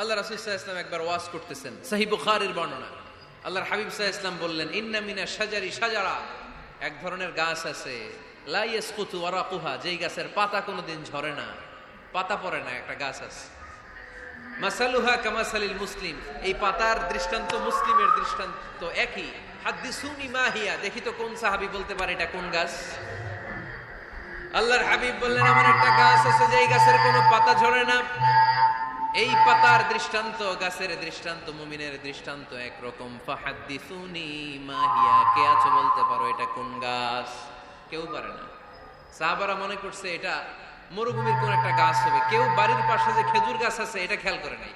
আল্লাহ রাসুল ইসলাম একবার ওয়াজ করতেছেন। সাহি বুখারের বর্ণনা। আল্লাহর হাবিব সাহা ইসলাম বললেন, ইন্না মিনা সাজারি সাজারা এক ধরনের গাছ আছে। লাইয়েস কুতু ওয়ারাকুহা, যেই গাছের পাতা কোনোদিন ঝরে না। পাতা পড়ে না, একটা গাছ আছে। মাসালুহা কামাসালিল মুসলিম, এই পাতার দৃষ্টান্ত মুসলিমের দৃষ্টান্ত একই। হাদ্দিসুনি মাহিয়া দেখি তো কোন সাহাবি বলতে পারে এটা কোন গাছ? আল্লাহর হাবিব বললেন, আমার একটা গাছ আছে যে এই গাছের কোনো পাতা ঝরে না। এই পাতার দৃষ্টান্ত, গাছের দৃষ্টান্ত, মুমিনের দৃষ্টান্ত একরকম। ফাহাদ্দিসুনি মাহিয়া, কে আছো বলতে পারো এটা কোন গাছ? কেউ পারে না। সাহাবারা মনে করছে এটা মরুভূমির কোন একটা গাছ হবে। কেউ বাড়ির পাশে যে খেজুর গাছ আছে, এটা খেয়াল করে নাই।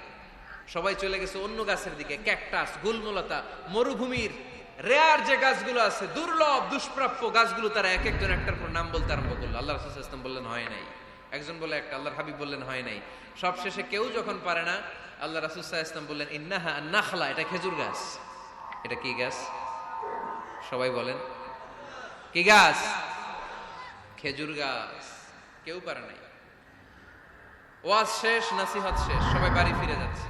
সবাই চলে গেছে অন্য গাছের দিকে, ক্যাকটাস, গুলমলতা, মরুভূমির রেয়ার যে গাছগুলো আছে, দুর্লভ, দুষ্প্রাপ্য গাছগুলো তারা এক একজন একটার পর নাম বলতে আরম্ভ করল। আল্লাহ রসুল বললেন, হয় নাই। একজন বলে একটা, আল্লাহর হাবিব বললেন, হয় নাই। সব শেষে কেউ যখন পারে না, আল্লাহ রাসুল ইসলাম বললেন, ইন্নাহা নাখলা এটা খেজুর গাছ। এটা কি গাছ? সবাই বলেন। কি গাছ? খেজুর গাছ। কেউ পারে নাই। ওয়াজ শেষ, নাসিহত শেষ, সবাই বাড়ি ফিরে যাচ্ছে।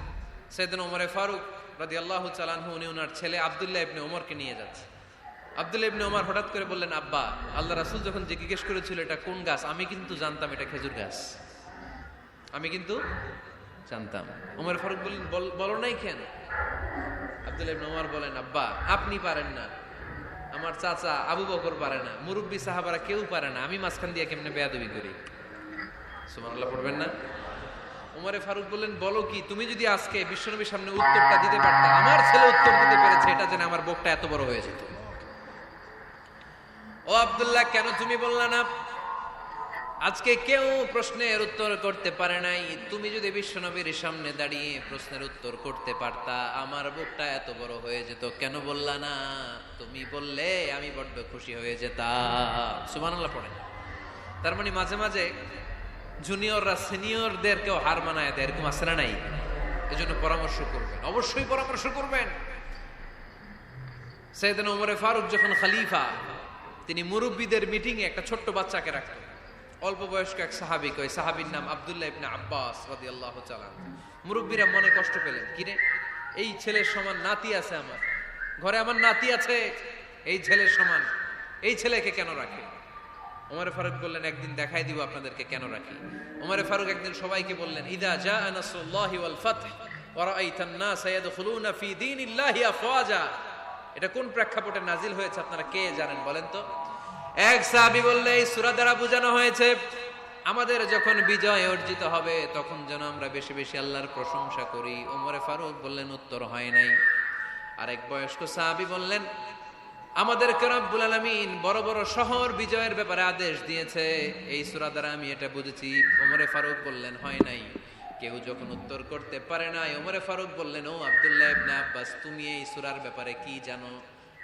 সেদিন ওমরে ফারুক রাদি আল্লাহ চালানহু উনি ওনার ছেলে আবদুল্লাহ ইবনে ওমরকে নিয়ে যাচ্ছে। আবদুল্লাহ ইবনে ওমর হঠাৎ করে বললেন, আব্বা, আল্লাহ রাসুল যখন জিজ্ঞেস করেছিল এটা কোন গাছ, আমি কিন্তু জানতাম এটা খেজুর গাছ। আমি কিন্তু জানতাম। ওমর ফারুক বললেন, "বল- নাই কেন? আবদুল্লাহ ইবনে ওমর বলেন, আব্বা, আপনি পারেন না। আমার চাচা আবু বকর পারে না। মুরব্বী সাহাবারা কেউ পারে না। আমি মাঝখান দিয়ে কেমনে বেয়াদবি করি? সুবহানাল্লাহ, পড়বেন না। উমরে ফারুক বললেন, বলো কি, তুমি যদি আজকে বিশ্বনবীর সামনে উত্তরটা দিতে পারতা, আমার ছেলে উত্তর দিতে পেরেছে, এটা জেনে আমার বোকটা এত বড় হয়ে যেত। ও আব্দুল্লাহ, কেন তুমি বললা না? আজকে কেউ প্রশ্নের উত্তর করতে পারে নাই। তুমি যদি বিশ্বনবীর সামনে দাঁড়িয়ে প্রশ্নের উত্তর করতে পারতা, আমার বুকটা এত বড় হয়ে যেত। কেন বললা না? তুমি বললে আমি বড্ড খুশি হয়ে যেতাম। সুবহানাল্লাহ পড়েন। তার মানে মাঝে মাঝে জুনিয়ররা সিনিয়রদেরকেও হার মানায় দেয়, এরকম আছে না নাই? এজন্য পরামর্শ করবেন। অবশ্যই পরামর্শ করবেন। সেদিন ওমরে ফারুক যখন খালিফা তিনি মুরব্বীদের মিটিংয়ে একটা ছোট্ট বাচ্চাকে রাখতেন। অল্প বয়স্ক এক সাহাবি কয়, সাহাবির নাম আব্দুল্লাহ ইবনে আব্বাস রাদিয়াল্লাহু তাআলা মুরব্বীরা মনে কষ্ট পেলেন কিরে এই ছেলের সমান নাতি আছে আমার। ঘরে আমার নাতি আছে। এই ছেলের সমান, এই ছেলেকে কেন রাখে? ওমরে ফারুক বললেন, একদিন দেখাই দিব আপনাদেরকে কেন রাখি। ওমরে ফারুক একদিন সবাইকে বললেন, ইদা জা নাসরুল্লাহি ওয়াল ফাতহ ওয়া রাআইতান ইয়াদখুলুনা ফি দীনিল্লাহি আফওয়াজা। এটা কোন প্রেক্ষাপটে নাজিল হয়েছে আপনারা কে জানেন বলেন তো? এক সাহাবি বললে, এই সূরা দ্বারা বোঝানো হয়েছে, আমাদের যখন বিজয় অর্জিত হবে, তখন যেন আমরা বেশি বেশি আল্লাহর প্রশংসা করি। ওমরে ফারুক বললেন, উত্তর হয় নাই। আরেক বয়স্ক সাহাবি বললেন আমাদের রব্বুল আলামিন বড় বড় শহর বিজয়ের ব্যাপারে আদেশ দিয়েছে। এই সূরা দ্বারা আমি এটা বুঝেছি। ওমরে ফারুক বললেন, হয় নাই। কেউ যখন উত্তর করতে পারে নাই, ওমরে ফারুক বললেন, ও আবদুল্লাহ ইবনে আব্বাস, তুমি এই সুরার ব্যাপারে কি জানো?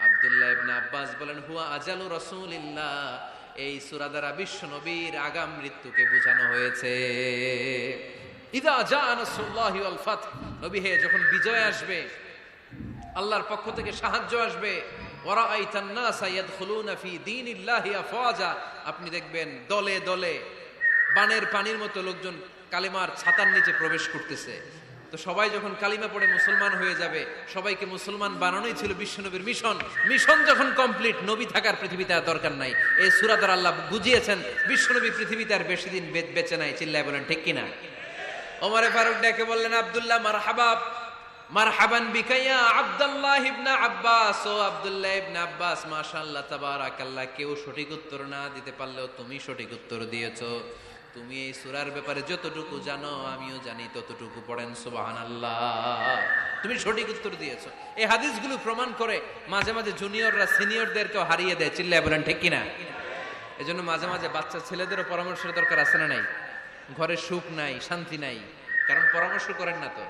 আব্দুল্লাহ ইবনে আব্বাস বলেন, হুয়া আজালু রাসূলিল্লাহ। এই সূরা দ্বারা বিশ্ব নবীর আগাম মৃত্যুকে বোঝানো হয়েছে। ইদা জা নাসরুল্লাহি ওয়াল ফাতহ। নবী হে, যখন বিজয় আসবে, আল্লাহর পক্ষ থেকে সাহায্য আসবে ওয়ারাআইতান নাসা ইয়াদখুলুনা ফি দীনিল্লাহি আফওয়াজা। আপনি দেখবেন, দলে দলে বানের পানির মতো লোকজন কালিমার ছাতার নিচে প্রবেশ করতেছে। তো সবাই যখন কালিমা পড়ে মুসলমান হয়ে যাবে, সবাইকে মুসলমান বানানোই ছিল বিশ্বনবীর মিশন। মিশন যখন কমপ্লিট নবী থাকার পৃথিবীতে আর দরকার নাই। এই সুরাদার আল্লাহ বুঝিয়েছেন, বিশ্বনবী পৃথিবীতে আর বেশি দিন বেঁচে নাই, চিল্লায় বলেন, ঠিক কিনা? ওমরে ফারুক ডেকে বললেন, আব্দুল্লাহ, মারহাবা, মারহাবান বিকাইয়া আব্দুল্লাহ ইবনে আব্বাস। ও আব্দুল্লাহ ইবনে আব্বাস, মাশাআল্লাহ, তাবারাকাল্লাহ, কেউ সঠিক উত্তর না দিতে পারলেও তুমি সঠিক উত্তর দিয়েছ। তুমি এই সূরার ব্যাপারে যতটুকু জানো, আমিও জানি ততটুকু পড়েন, সুবহানাল্লাহ। তুমি সঠিক উত্তর দিয়েছ। এই হাদিসগুলো প্রমাণ করে মাঝে মাঝে জুনিয়ররা সিনিয়রদেরকেও হারিয়ে দেয়। চিল্লায় বলেন, ঠিক কিনা? এজন্য মাঝে মাঝে বাচ্চা ছেলেদেরও পরামর্শের দরকার আছে না নাই? ঘরে সুখ নাই, শান্তি নাই। কারণ পরামর্শ করেন না তো।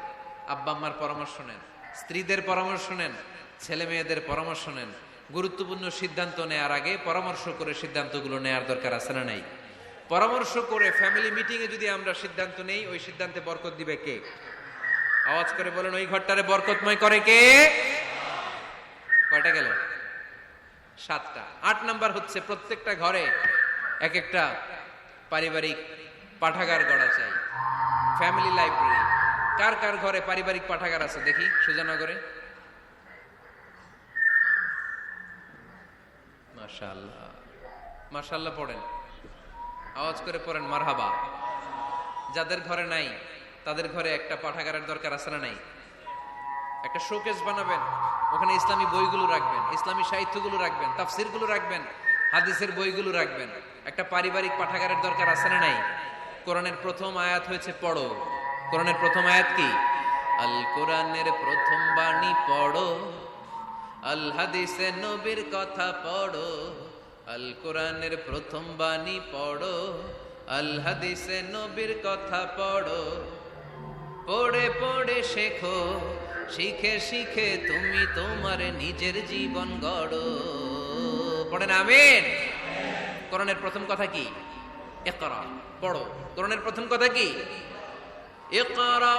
আব্বা আম্মার পরামর্শ নেন, স্ত্রীদের পরামর্শ নেন, ছেলে মেয়েদের পরামর্শ নেন। গুরুত্বপূর্ণ সিদ্ধান্ত নেয়ার আগে পরামর্শ করে সিদ্ধান্তগুলো নেয়ার দরকার আছে না নাই? পরামর্শ করে ফ্যামিলি মিটিং এ যদি আমরা সিদ্ধান্ত নেই, ওই সিদ্ধান্তে বরকত দিবে কে? আওয়াজ করে বলেন, ওই ঘরটারে বরকতময় করে কে? কয়টা গেল? সাতটা। আট নাম্বার হচ্ছে, প্রত্যেকটা ঘরে এক একটা পারিবারিক পাঠাগার গড়া চাই। ফ্যামিলি লাইব্রেরি কার কার ঘরে পারিবারিক পাঠাগার আছে? দেখি, সুজানগরে। মাশাআল্লাহ। মাশাআল্লাহ পড়েন। আওয়াজ করে পড়েন, মারহাবা। যাদের ঘরে নাই, তাদের ঘরে একটা পাঠাগারের দরকার আছে না নাই? একটা শোকেস বানাবেন, ওখানে ইসলামী বইগুলো রাখবেন, ইসলামী সাহিত্যগুলো রাখবেন, তাফসিরগুলো রাখবেন, হাদিসের বইগুলো রাখবেন। একটা পারিবারিক পাঠাগারের দরকার আছে না নাই? কোরআনের প্রথম আয়াত হয়েছে, পড়ো। কোরআনের প্রথম আয়াত কি? আল কোরআনের প্রথম বাণী পড়ো, আল হাদিসে নবীর কথা পড়ো। আল কোরআনের প্রথম বাণী পড়ো আল হাদিসে নবীর কথা পড়ো পড়ে পড়ে শেখো শিখে শিখে তুমি তোমার নিজের জীবন গড়ো পড়েন আমিন করণের প্রথম কথা কি ইকরা পড়ো করণের প্রথম কথা কি ইকরা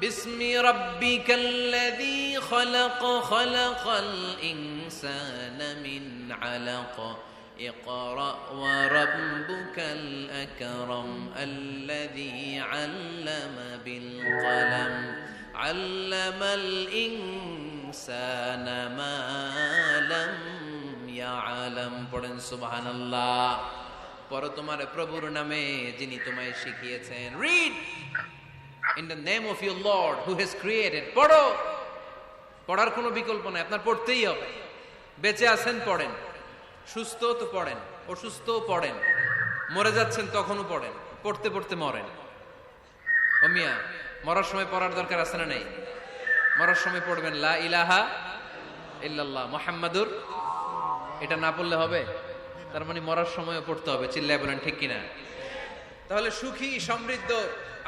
باسم ربك الذي خلق خلق الإنسان من علق اقرأ وربك الأكرم الذي علم بالقلم علم الإنسان ما لم يعلم পড়েন সুবহানাল্লাহ পড়ো তোমার প্রভুর নামে যিনি তোমায় শিখিয়েছেন read in the name of your lord who has created পড়ো পড়ার কোনো বিকল্প নাই আপনার পড়তেই হবে বেঁচে আছেন পড়েন সুস্থ তো পড়েন অসুস্থ পড়েন। মরে যাচ্ছেন তখনও পড়েন, পড়তে পড়তে মরেন। ও মিয়া, মরার সময় পড়ার দরকার আছে না নেই? মরার সময় পড়বেন, লা ইলাহা ইল্লাল্লাহ, মোহাম্মদুর, এটা না পড়লে হবে? তার মানে মরার সময়ও পড়তে হবে, চিল্লায় বলেন, ঠিক কিনা? তাহলে সুখী, সমৃদ্ধ,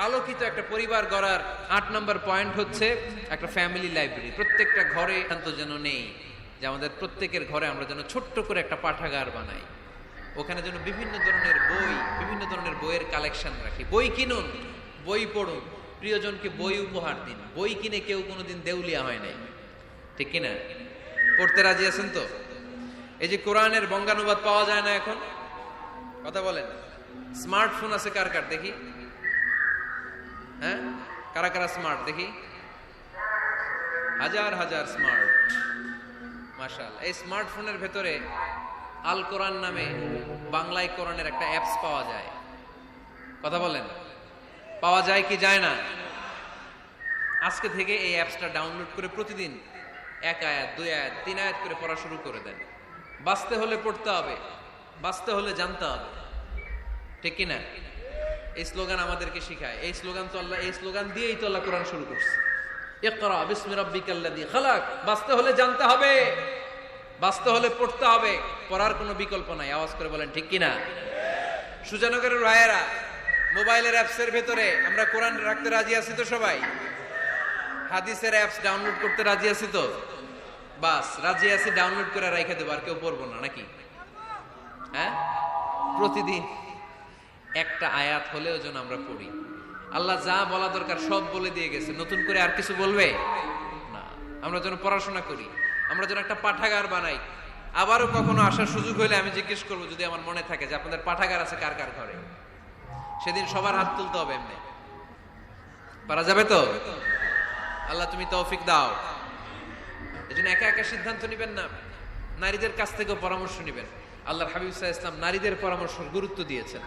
আলোকিত একটা পরিবার গড়ার আট নম্বর পয়েন্ট হচ্ছে একটা ফ্যামিলি লাইব্রেরি প্রত্যেকটা ঘরে যেন নেই। যে আমাদের প্রত্যেকের ঘরে আমরা যেন ছোট্ট করে একটা পাঠাগার বানাই। ওখানে যেন বিভিন্ন ধরনের বই, বিভিন্ন ধরনের বইয়ের কালেকশন রাখি। বই কিনুন, বই পড়ুন। প্রিয়জনকে বই উপহার দিন। বই কিনে কেউ কোনোদিন দেউলিয়া হয় নাই। ঠিক কিনা? পড়তে রাজি আছেন তো? এই যে কোরআনের বঙ্গানুবাদ পাওয়া যায় না এখন? কথা বলেন। স্মার্টফোন আছে কার কার? দেখি। হ্যাঁ? কারা কারা স্মার্ট দেখি। হাজার হাজার স্মার্ট মাশাল এই স্মার্টফোনের ভেতরে আল কোরআন নামে বাংলায় কোরআনের একটা অ্যাপস পাওয়া যায়। কথা বলেন? পাওয়া যায় কি যায় না? আজকে থেকে এই অ্যাপসটা ডাউনলোড করে প্রতিদিন এক আয়াত, দুই আয়াত, তিন আয়াত করে পড়া শুরু করে দেন। বাঁচতে হলে পড়তে হবে, বাঁচতে হলে জানতে হবে। ঠিক কিনা? এই স্লোগান আমাদেরকে শিখায়। এই স্লোগান তো আল্লাহ, এই স্লোগান দিয়েই তো আল্লাহ কোরআন শুরু করছে। ইকরা বিসমি রাব্বিকাল্লাযী খালাক। বাঁচতে হলে জানতে হবে। বাঁচতে হলে পড়তে হবে। পড়ার কোনো বিকল্প নাই। আওয়াজ করে বলেন, ঠিক কিনা? সুজানগরের রায়েরা মোবাইলের অ্যাপসের ভেতরে, আমরা কোরআন রাখতে রাজি আছি তো সবাই? হাদিসের অ্যাপস ডাউনলোড করতে রাজি আছি তো? বাস, রাজি আছি, ডাউনলোড করে রাইখে দেবো। আর কেউ পড়ব না, নাকি? হ্যাঁ? প্রতিদিন একটা আয়াত হলেও যেন আমরা পড়ি। আল্লাহ যা বলা দরকার সব বলে দিয়ে গেছে। নতুন করে আর কিছু বলবে? না। আমরা যেন পড়াশোনা করি। আমরা যেন একটা পাঠাগার বানাই। আবারও কখনো আসার সুযোগ হলে আমি জিজ্ঞেস করব, যদি আমার মনে থাকে যে আপনাদের পাঠাগার আছে কার কার ঘরে? সেদিন সবার হাত তুলতে হবে এমনি। পারা যাবে তো? আল্লাহ তুমি তৌফিক দাও। এই জন্য একা একা সিদ্ধান্ত নিবেন না। নারীদের কাছ থেকেও পরামর্শ নিবেন। আল্লাহর হাবিব ইসলাম নারীদের পরামর্শ গুরুত্ব দিয়েছেন।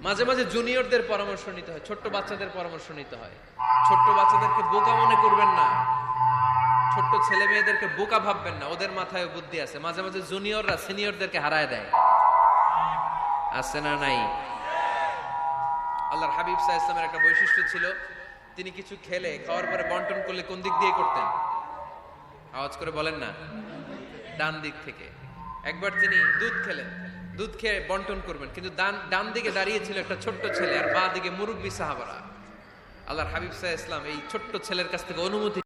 মাঝে মাঝে জুনিয়রদের পরামর্শ নিতে হয়, ছোট্ট বাচ্চাদের পরামর্শ নিতে হয়। ছোট্ট বাচ্চাদেরকে বোকা মনে করবেন না। ছোট্ট ছেলে মেয়েদেরকে বোকা ভাববেন না, ওদের মাথায় বুদ্ধি আছে। মাঝে মাঝে জুনিয়ররা সিনিয়রদেরকে হারায় দেয়। আছে না নাই? আল্লাহর হাবিব সাহা ইসলামের একটা বৈশিষ্ট্য ছিল, তিনি কিছু খেলে, খাওয়ার পরে বন্টন করলে কোন দিক দিয়ে করতেন? আওয়াজ করে বলেন না? ডান দিক থেকে। একবার তিনি দুধ খেলেন। দুধ খেয়ে বন্টন করবেন। কিন্তু ডান ডান দিকে দাঁড়িয়েছিল একটা ছোট্ট ছেলে আর বা দিকে মুরব্বী সাহাবারা। আল্লাহর হাবিব সাহা ইসলাম এই ছোট্ট ছেলের কাছ থেকে অনুমতি